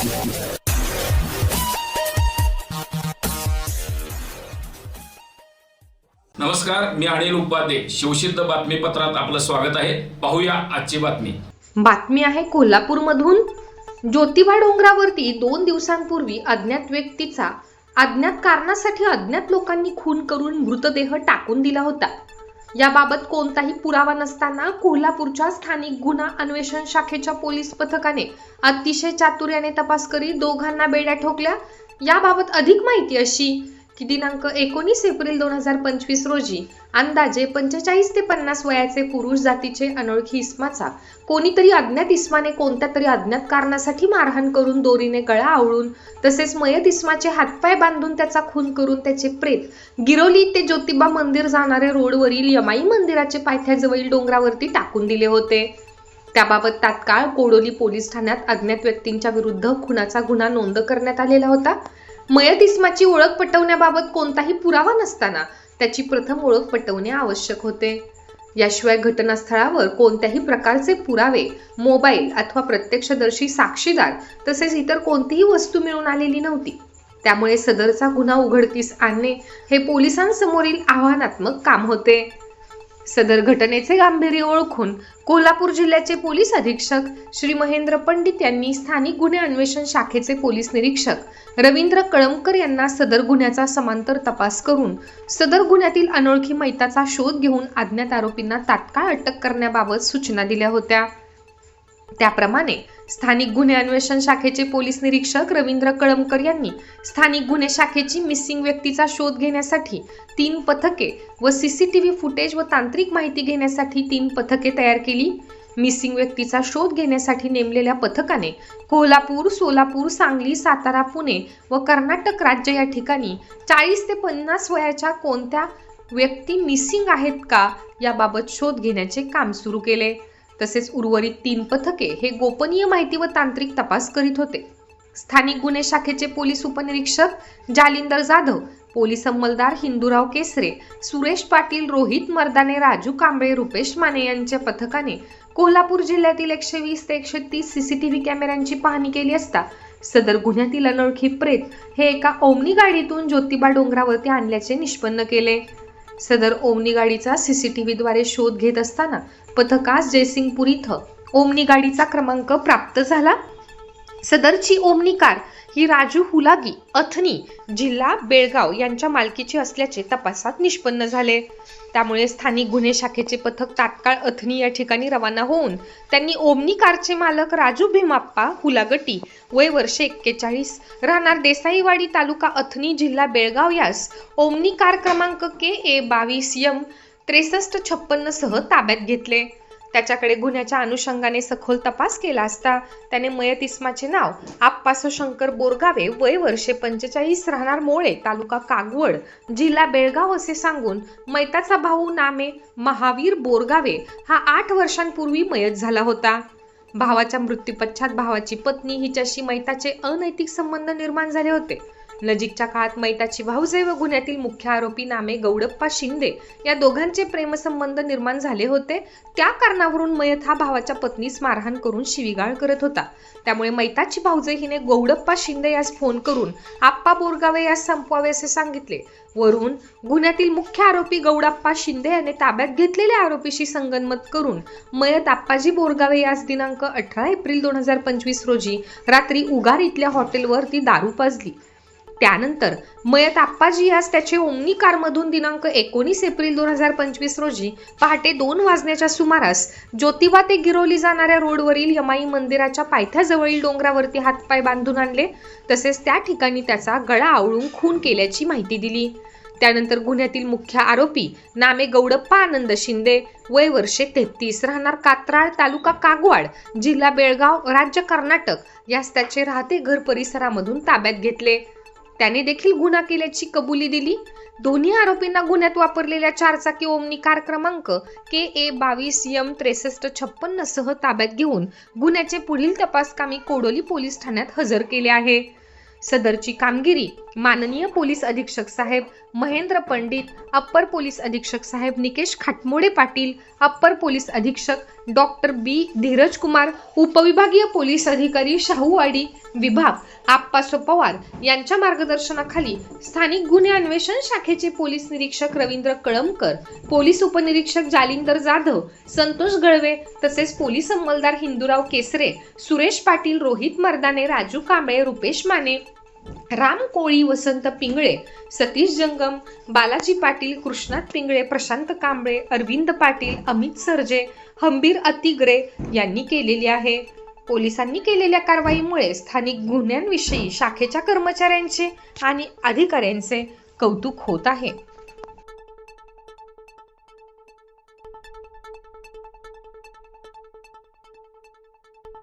नमस्कार मी अनिल उपाध्ये. शिवसिद्ध बातमीपत्रात आपलं स्वागत आहे. पाहूया आजची बातमी. बातमी आहे कोल्हापूरमधून. ज्योतिबा डोंगरावरती दोन दिवसांपूर्वी अज्ञात व्यक्तीचा अज्ञात कारणासाठी अज्ञात लोकांनी खून करून मृतदेह टाकून दिला होता. याबाबत कोणताही पुरावा नसताना कोल्हापूरच्या स्थानिक गुन्हा अन्वेषण शाखेच्या पोलीस पथकाने अतिशय चातुर्याने तपास करीत दोघांना बेड्या ठोकल्या. याबाबत अधिक माहिती अशी की दिनांक एकोणीस एप्रिल दोन हजार पंचवीस रोजी अंदाजे पंचेचाळीस ते पन्नास वयाचे पुरुष जातीचे अनोळखी इस्माचा कोणीतरी अज्ञात इस्माने कोणत्या तरी अज्ञात कारणासाठी मारहाण करून दोरीने गळा आवळून तसेच मयत इस्माचे हातपाय बांधून त्याचा खून करून त्याचे प्रेत गिरोली ते ज्योतिबा मंदिर जाणाऱ्या रोडवरील यमाई मंदिराचे पायथ्याजवळील डोंगरावरती टाकून दिले होते. त्याबाबत तात्काळ कोडोली पोलीस ठाण्यात अज्ञात व्यक्तींच्या विरुद्ध खुनाचा गुन्हा नोंद करण्यात आलेला होता. मयत इस्माची ओळख पटवण्याबाबत कोणताही पुरावा नसताना त्याची प्रथम ओळख पटवणे आवश्यक होते. याशिवाय घटनास्थळावर कोणत्याही प्रकारचे पुरावे मोबाईल अथवा प्रत्यक्षदर्शी साक्षीदार तसेच इतर कोणतीही वस्तू मिळून आलेली नव्हती. त्यामुळे सदरचा गुन्हा उघडकीस आणणे हे पोलिसांसमोरील आव्हानात्मक काम होते. सदर घटनेचे गांभीर्य ओळखून कोल्हापूर जिल्ह्याचे पोलीस अधीक्षक श्री महेंद्र पंडित यांनी स्थानिक गुन्हे अन्वेषण शाखेचे पोलीस निरीक्षक रवींद्र कळमकर यांना सदर गुन्ह्याचा समांतर तपास करून सदर गुन्ह्यातील अनोळखी मैताचा शोध घेऊन अज्ञात आरोपींना तात्काळ अटक करण्याबाबत सूचना दिल्या होत्या. त्याप्रमाणे स्थानिक गुन्हे अन्वेषण शाखेचे पोलीस निरीक्षक रवींद्र कळमकर यांनी स्थानिक गुन्हे शाखेची मिसिंग व्यक्तीचा शोध घेण्यासाठी तीन पथके व सीसीटीव्ही फुटेज व तांत्रिक माहिती घेण्यासाठी तीन पथके तयार केली. मिसिंग व्यक्तीचा शोध घेण्यासाठी नेमलेल्या पथकाने कोल्हापूर सोलापूर सांगली सातारा पुणे व कर्नाटक राज्य या ठिकाणी चाळीस ते पन्नास वयाच्या कोणत्या व्यक्ती मिसिंग आहेत का याबाबत शोध घेण्याचे काम सुरू केले. तसेच उर्वरित तीन पथके हे गोपनीय माहिती व तांत्रिक तपास करीत होते. स्थानिक गुन्हे शाखेचे पोलीस उपनिरीक्षक जालिंदर जाधव पोलीस अंमलदार हिंदूराव केसरे सुरेश पाटील रोहित मर्दाने राजू कांबळे रुपेश माने यांच्या पथकाने कोल्हापूर जिल्ह्यातील एकशे वीस ते एकशे तीस सीसीटीव्ही कॅमेऱ्यांची पाहणी केली असता सदर गुन्ह्यातील अनोळखी प्रेत हे एका ओमनी गाडीतून ज्योतिबा डोंगरावरती आणल्याचे निष्पन्न केले. सदर ओमनी गाडीचा सीसीटीव्हीद्वारे शोध घेत असताना पथकास जयसिंगपूर इथं ओमनी गाडीचा क्रमांक प्राप्त झाला. सदरची ओमनी कार ही राजू हुलागी अथनी जिल्हा बेळगाव यांच्या मालकीची असल्याचे तपासात निष्पन्न झाले. त्यामुळे स्थानिक गुन्हे शाखेचे पथक तात्काळ अथनी या ठिकाणी रवाना होऊन त्यांनी ओमनी कारचे मालक राजू भीमाप्पा हुलागटी वय वर्षे एक्केचाळीस राहणार देसाईवाडी तालुका अथनी जिल्हा बेळगाव यास ओमनी कार क्रमांक के ए बावीस यम त्रेसष्ट छप्पन्न सह ताब्यात घेतले. त्याच्याकडे गुन्ह्याच्या अनुषंगाने सखोल तपास केला असता त्याने मयत इस्माचे नाव आप्पासो शंकर बोरगावे वय वर्षे पंचेचाळीस राहणार मोळे तालुका कागवड जिल्हा बेळगाव असे सांगून मैताचा भाऊ नामे महावीर बोरगावे हा आठ वर्षांपूर्वी मयत झाला होता. भावाच्या मृत्यूपश्चात भावाची पत्नी हिच्याशी मैताचे अनैतिक संबंध निर्माण झाले होते. नजीकच्या काळात मैताची भाऊजे व गुन्ह्यातील मुख्य आरोपी नामे गौडप्पा शिंदे या दोघांचे प्रेमसंबंध निर्माण झाले होते. त्या कारणावरून मयत हा भावाच्या पत्नीस मारहाण करून शिवीगाळ करत होता. त्यामुळे मैताची भाऊजे हिने गौडप्पा शिंदे यास फोन करून आप्पा बोरगावे यास संपवावे असे सांगितले. वरून गुन्ह्यातील मुख्य आरोपी गौडप्पा शिंदे याने ताब्यात घेतलेल्या आरोपीशी संगनमत करून मयत आप्पाजी बोरगावे यास दिनांक अठरा एप्रिल दोन हजार पंचवीस रोजी रात्री उगार इथल्या हॉटेलवर ती दारू पाजली. त्यानंतर मयत आप्पाजी यास त्याचे ओमनिकारमधून दिनांक एकोणीस एप्रिल दोन हजार पंचवीस रोजी पहाटे दोन वाजण्याच्या सुमारास ज्योतिबा ते गिरोली जाणाऱ्या रोडवरील यमाई मंदिराच्या पायथ्याजवळील डोंगरावरती हातपाय बांधून आणले. तसेच त्या ठिकाणी त्याचा गळा आवळून खून केल्याची माहिती दिली. त्यानंतर गुन्ह्यातील मुख्य आरोपी नामे गौडप्पा आनंद शिंदे वय वर्षे तेहतीस राहणार कात्राळ तालुका कागवाड जिल्हा बेळगाव राज्य कर्नाटक यास त्याचे राहते घर परिसरामधून ताब्यात घेतले. त्याने देखील गुन्हा केल्याची कबुली दिली. दोन्ही आरोपींना गुन्ह्यात वापरलेल्या चारचाकी ओमनी कार क्रमांक के ए बावीस यम त्रेसष्ट छप्पन्न सह ताब्यात घेऊन गुन्ह्याचे पुढील तपासकामी कोडोली पोलीस ठाण्यात हजर केले आहे. सदरची कामगिरी माननीय पोलीस अधीक्षक साहेब महेंद्र पंडित अप्पर पोलीस अधीक्षक साहेब निकेश खाटमोडे पाटील अप्पर पोलीस अधीक्षक डॉक्टर बी धीरज कुमार उपविभागीय पोलीस अधिकारी शाहूवाडी विभाग आप्पासो पवार यांच्या मार्गदर्शनाखाली स्थानिक गुन्हे अन्वेषण शाखेचे पोलीस निरीक्षक रवींद्र कळमकर पोलीस उपनिरीक्षक जालिंदर जाधव संतोष गळवे तसेच पोलीस अंमलदार हिंदूराव केसरे सुरेश पाटील रोहित मर्दाने राजू कांबळे रुपेश माने राम कोळी वसंत पिंगळे सतीश जंगम बालाजी पाटील कृष्णात पिंगळे प्रशांत कांबळे अरविंद पाटील अमित सरजे हंबीर अतिग्रे यांनी केलेली आहे. पोलिसांनी केलेल्या कारवाईमुळे स्थानिक गुन्ह्यांविषयी शाखेच्या कर्मचाऱ्यांचे आणि अधिकाऱ्यांचे कौतुक होत आहे.